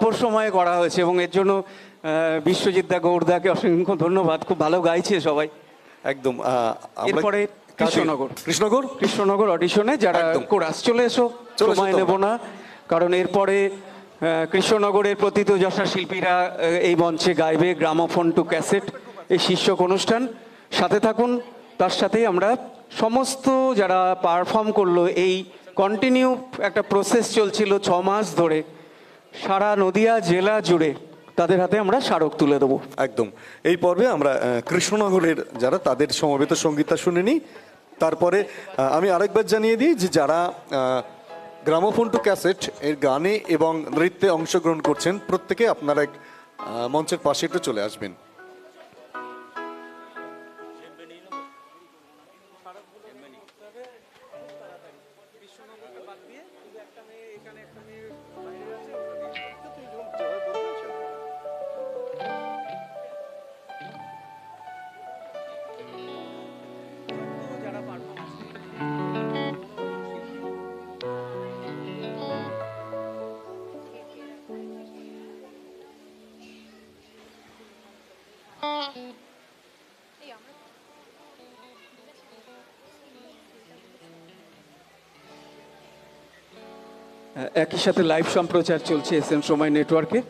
অল্প সময়ে করা হয়েছে এবং এর জন্য বিশ্বজিৎ দা গৌরদাকে অসংখ্য ধন্যবাদ। খুব ভালো গাইছে সবাই। একদম এরপরে কৃষ্ণনগর। কৃষ্ণনগর? কৃষ্ণনগর অডিশনে যারা কোরাস চলে এসো সময় নেব না। কারণ এরপরে কৃষ্ণনগরের প্রথিত যশা শিল্পীরা এই মঞ্চে গাইবে গ্রামোফোন টু ক্যাসেট এই শীর্ষক অনুষ্ঠান। সাথে থাকুন তার সাথেই আমরা সমস্ত যারা পারফর্ম করল এই কন্টিনিউ একটা প্রসেস চলছিল ছ মাস ধরে। সারা নদিয়া জেলা জুড়ে তাদের হাতে আমরা স্মারক তুলে দেবো। একদম। এই পর্বে আমরা কৃষ্ণনগরের যারা তাদের সমবেত সঙ্গীতটা শুনে নিই। তারপরে আমি আরেকবার জানিয়ে দিই যে যারা গ্রামোফোন টু ক্যাসেট এর গানে এবং নৃত্যে অংশগ্রহণ করছেন প্রত্যেকে আপনারা এক, মঞ্চের পাশে একটু চলে আসবেন। বিশ্বনগরকে বাদ দিয়ে শুধু একটা মেয়ে এখানে একটা মেয়ে বাইরে আছে তুই একই সাথে লাইভ সম্প্রচার চলছে এস এম সময় নেটওয়ার্কে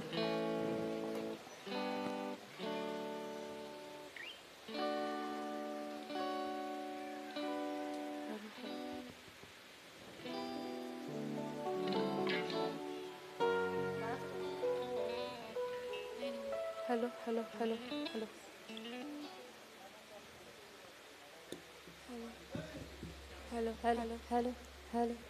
hello hello hello hello hello hello hello hello hello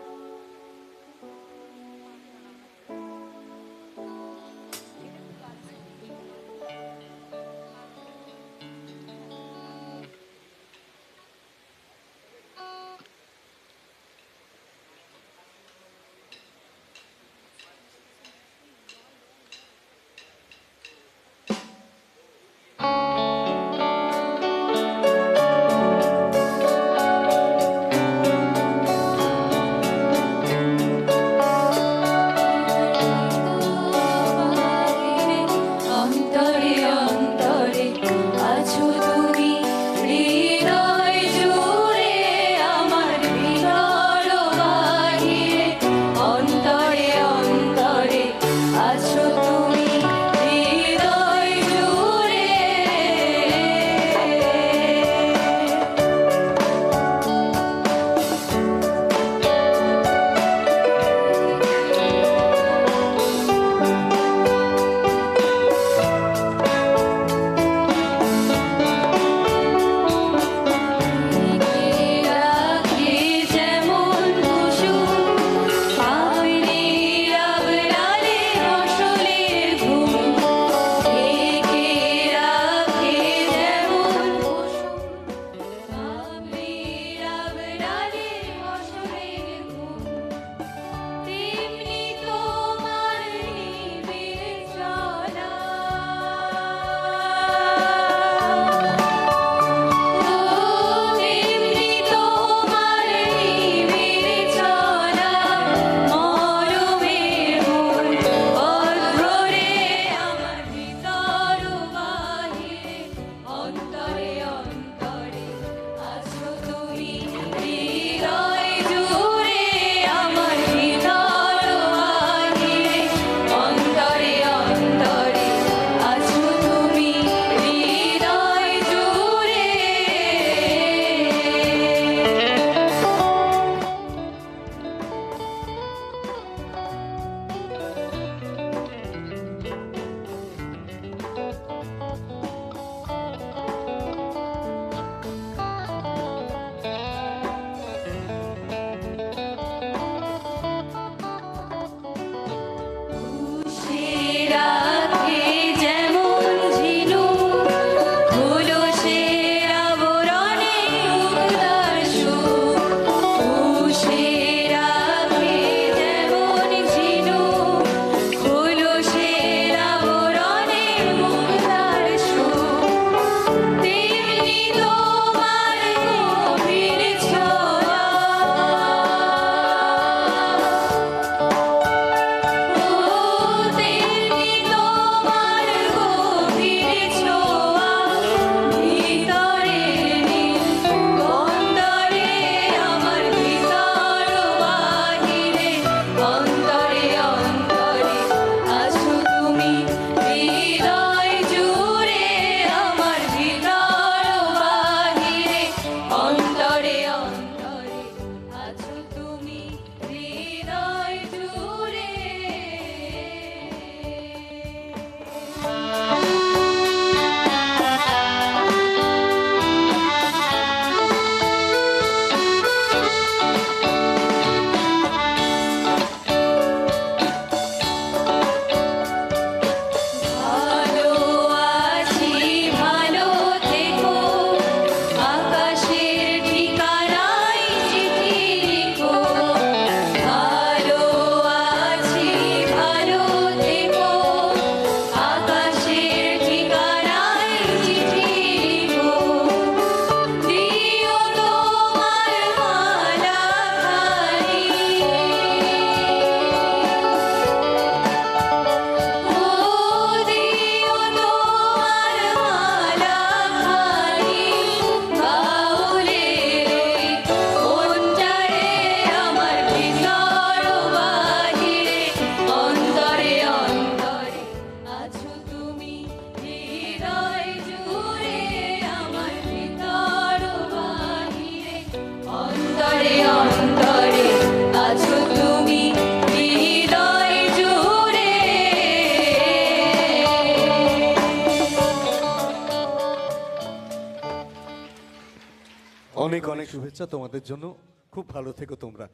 অনেক অনেক শুভেচ্ছা তোমাদের জন্য। খুব ভালো থেকো তোমরা।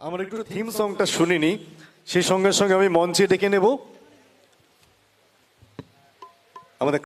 আমার একটু থিম সংটা শুনিনি। সেই সঙ্গে সঙ্গে আমি মঞ্চে ডেকে নেব।